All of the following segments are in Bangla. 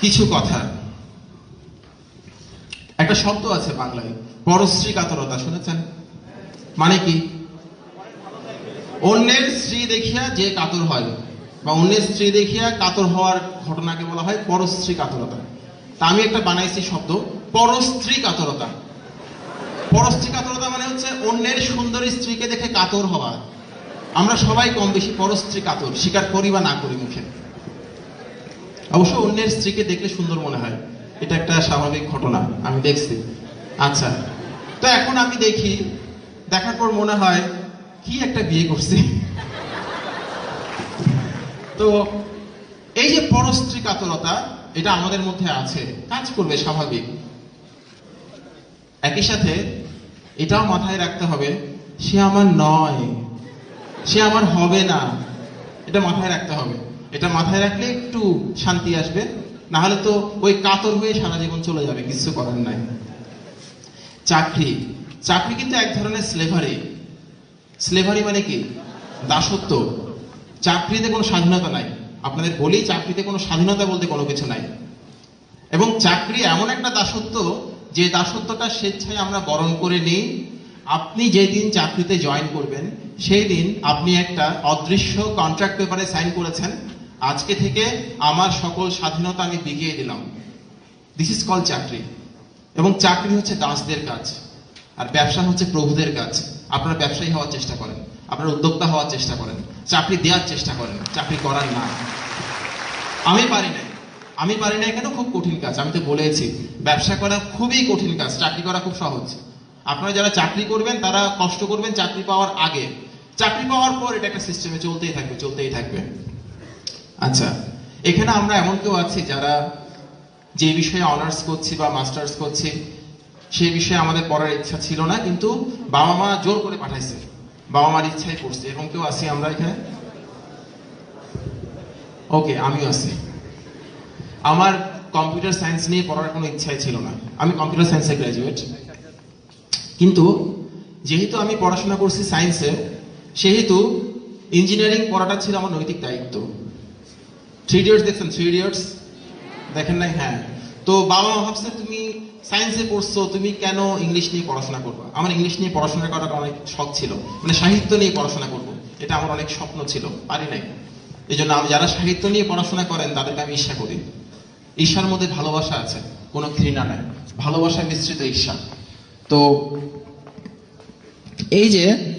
কিছু কথা। একটা শব্দ আছে বাংলায় পরশ্রী কাতরতা শুনেছেন? মানে কি? অন্যের স্ত্রী দেখিয়া যে কাতর হয়, বা অন্যের স্ত্রী দেখিয়া কাতর হওয়ার ঘটনাকে বলা হয় পরশ্রী কাতরতা তা আমি একটা বানাইছি শব্দ পরস্ত্রী কাতরতা পরস্ত্রী কাতরতা মানে হচ্ছে অন্যের সুন্দরী স্ত্রীকে দেখে কাতর হওয়া। আমরা সবাই কম বেশি পরস্ত্রী কাতর স্বীকার করি বা না করি মুখে। অবশ্য অন্যের স্ত্রীকে দেখলে সুন্দর মনে হয়। এটা একটা স্বাভাবিক ঘটনা, আমি দেখছি। আচ্ছা তো এখন আমি দেখি, দেখার পর মনে হয়, কি একটা বিয়ে করছি। তো এই যে পরস্ত্রী কাতরতা এটা আমাদের মধ্যে আছে, কাজ করবে স্বাভাবিক। একই সাথে, এটাও মাথায় রাখতে হবে, সে আমার নয়, সে আমার হবে না, এটা মাথায় রাখতে হবে। এটা মাথায় রাখলে একটু শান্তি আসবে। না হলে তো ওই কাতর হয়ে সারা জীবন চলে যাবে, কিছু করার নাই। চাকরি। চাকরি কিন্তু এক ধরনের স্লেভারি স্লেভারি মানে কি? দাসত্ব। চাকরিতে কোনো স্বাধীনতা নাই। আপনাদের বলি, চাকরিতে কোনো স্বাধীনতা বলতে কোনো কিছু নাই। এবং চাকরি এমন একটা দাসত্ব, যে দাসত্বটা স্বেচ্ছায় আমরা বরণ করে নিই। আপনি যেদিন চাকরিতে জয়েন করবেন সেই দিন আপনি একটা অদৃশ্য কন্ট্রাক্ট পেপারে সাইন করেছেন। আজকে থেকে আমার সকল স্বাধীনতা আমি বিগিয়ে দিলাম। দিস ইজ কল চাকরি। এবং চাকরি হচ্ছে দাসদের কাজ, আর ব্যবসা হচ্ছে প্রভুদের কাজ। আপনারা ব্যবসায়ী হওয়ার চেষ্টা করেন, আপনারা উদ্যোক্তা হওয়ার চেষ্টা করেন, চাকরি দেওয়ার চেষ্টা করেন, চাকরি করার না আমি পারি নাই। আমি পারি না কেন? খুব কঠিন কাজ। আমি তো বলেছি, ব্যবসা করা খুবই কঠিন কাজ, চাকরি করা খুব সহজ। আপনারা যারা চাকরি করবেন, তারা কষ্ট করবেন চাকরি পাওয়ার আগে। চাকরি পাওয়ার পর এটা একটা সিস্টেমে চলতেই থাকবে চলতেই থাকবে। আচ্ছা এখানে আমরা এমন কেউ আছি যারা যে বিষয়ে অনার্স করছি বা মাস্টার্স করছি সেই বিষয়ে আমাদের পড়ার ইচ্ছা ছিল না, কিন্তু বাবা মা জোর করে পাঠাইছে। বাবা মার ইচ্ছাই পড়ছে এরকম কেউ আছি আমরা এখানে? ওকে আমিও আছি। আমার কম্পিউটার সায়েন্স নিয়ে পড়ার কোনো ইচ্ছাই ছিল না। আমি কম্পিউটার সায়েন্সে গ্র্যাজুয়েট কিন্তু যেহেতু আমি পড়াশোনা করছি সায়েন্সে সেহেতু ইঞ্জিনিয়ারিং পড়াটা ছিল আমার নৈতিক দায়িত্ব। থ্রি ইডিয়টস দেখছেন থ্রি ইডিয়টস দেখেন হ্যাঁ। তো বাবা মা ভাবছে, তুমি সায়েন্সে পড়ছো, তুমি কেন ইংলিশ নিয়ে পড়াশোনা করবে? আমার ইংলিশ নিয়ে পড়াশোনা করার অনেক শখ ছিল। মানে সাহিত্য নিয়ে পড়াশোনা করব। এটা আমার অনেক স্বপ্ন ছিল। পারি নাই। এই জন্য আমি যারা সাহিত্য নিয়ে পড়াশোনা করেন, তাদেরকে আমি ঈর্ষা করি। ঈর্ষার মধ্যে ভালোবাসা আছে, কোনো ঘৃণা নাই। ভালোবাসা মিশ্রিত ঈর্ষা। তো এই যে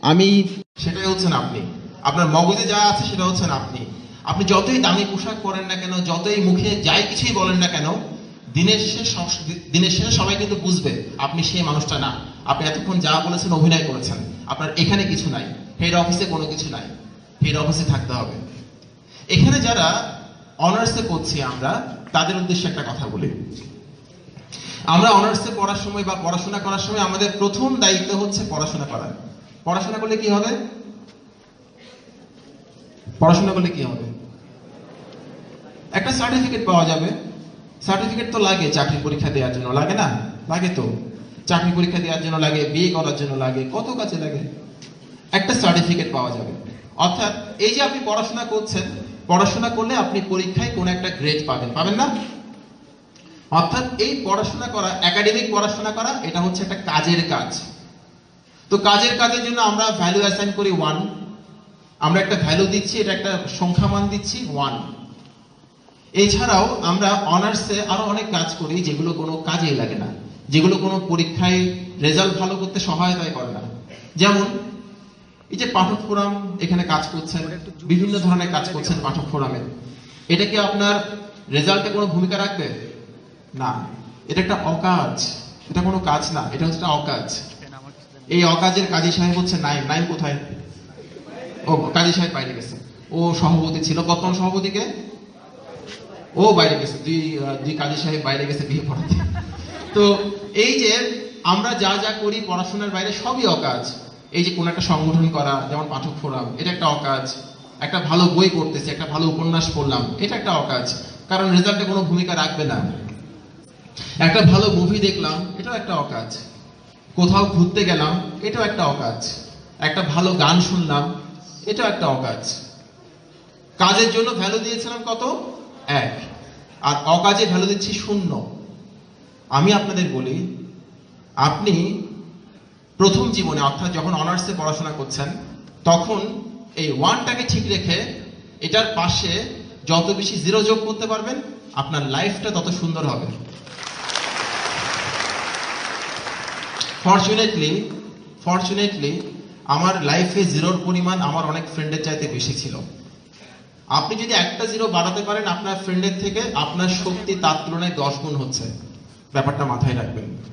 আমি, সেটাই হচ্ছেন আপনি। আপনার মগজে যা আছে, সেটা হচ্ছেন আপনি। আপনি যতই দামি পোশাক পরেন না কেন, যতই মুখে যাই কিছুই বলেন না কেন, দিনের শেষ দিনের শেষে সবাই কিন্তু বুঝবে, আপনি সেই মানুষটা না। আপনি এতক্ষণ যা বলেছেন, অভিনয় করেছেন, আপনার এখানে কিছু নাই হেড অফিসে কোনো কিছু নাই হেড অফিসে থাকতে হবে। এখানে যারা অনার্সে করছি আমরা, তাদের উদ্দেশ্যে একটা কথা বলি। আমরা অনার্সে পড়ার সময় বা পড়াশোনা করার সময় আমাদের প্রথম দায়িত্ব হচ্ছে পড়াশোনা করা। পড়াশোনা করলে কি হবে? পড়াশোনা করলে কি হবে? একটা সার্টিফিকেট পাওয়া যাবে। সার্টিফিকেট তো লাগে চাকরি পরীক্ষা দেওয়ার জন্য, লাগে না? লাগে তো। চাকরি পরীক্ষা দেওয়ার জন্য লাগে, বিয়ে করার জন্য লাগে, কত কাজে লাগে। একটা সার্টিফিকেট পাওয়া যাবে। অর্থাৎ এই যে আপনি পড়াশোনা করছেন, পড়াশোনা করলে আপনি পরীক্ষায় কোনো একটা গ্রেড পাবেন। পাবেন না? অর্থাৎ এই পড়াশোনা করা একাডেমিক পড়াশোনা করা, এটা হচ্ছে একটা কাজের কাজ। তো কাজের কাজের জন্য আমরা ভ্যালু অ্যাসাইন করি ওয়ান আমরা একটা ভ্যালু দিচ্ছি, এটা একটা সংখ্যা মান দিচ্ছি ওয়ান এছাড়াও আমরা অনার্সে আরও অনেক কাজ করি যেগুলো কোনো কাজেই লাগে না, যেগুলো কোনো পরীক্ষায় রেজাল্ট ভালো করতে সহায়তাই করে না। যেমন এই যে পাঠক ফোরাম এখানে কাজ করছেন, বিভিন্ন ধরনের কাজ করছেন পাঠক ফোরামে। এটা কি আপনার রেজাল্টে কোনো ভূমিকা রাখবে? না। এটা একটা অকাজ। এটা কোনো কাজ না। এটা হচ্ছে অকাজ। এই অকাজের কাজী সাহেব হচ্ছে নাইম। নাইম কোথায়? ও, কাজী সাহেব বাইরে গেছে। ও সভাপতি ছিল। বর্তমান সভাপতিকে ও বাইরে গেছে দুই দুই কাজী সাহেব বাইরে গেছে বিয়ে পড়াতে। তো এই যে আমরা যা যা করি পড়াশোনার বাইরে সবই অকাজ। এই যে কোনো একটা সংগঠন করা, যেমন পাঠক ফোরাম, এটা একটা অকাজ। একটা ভালো বই পড়তেছি, একটা ভালো উপন্যাস পড়লাম, এটা একটা অকাজ। কারণ রেজাল্টে কোনো ভূমিকা রাখবে না। একটা ভালো মুভি দেখলাম, এটাও একটা অকাজ। কোথাও ঘুরতে গেলাম, এটাও একটা অকাজ। একটা ভালো গান শুনলাম, এটাও একটা অকাজ। কাজের জন্য ভ্যালু দিয়েছিলাম কত? এক। আর অকাজে ভ্যালু দিচ্ছি শূন্য। আমি আপনাদের বলি, আপনি প্রথম জীবনে, অর্থাৎ যখন অনার্সে পড়াশোনা করছেন, তখন এই ওয়ানটাকে ঠিক রেখে এটার পাশে যত বেশি জিরো যোগ করতে পারবেন, আপনার লাইফটা তত সুন্দর হবে। ফর্চুনেটলি ফর্চুনেটলি আমার লাইফে জিরোর পরিমাণ আমার অনেক ফ্রেন্ডের চাইতে বেশি ছিল। আপনি যদি একটা জিরো বাড়াতে পারেন আপনার ফ্রেন্ডের থেকে, আপনার শক্তি তার তুলনায় দশ গুণ হচ্ছে। ব্যাপারটা মাথায় রাখবেন।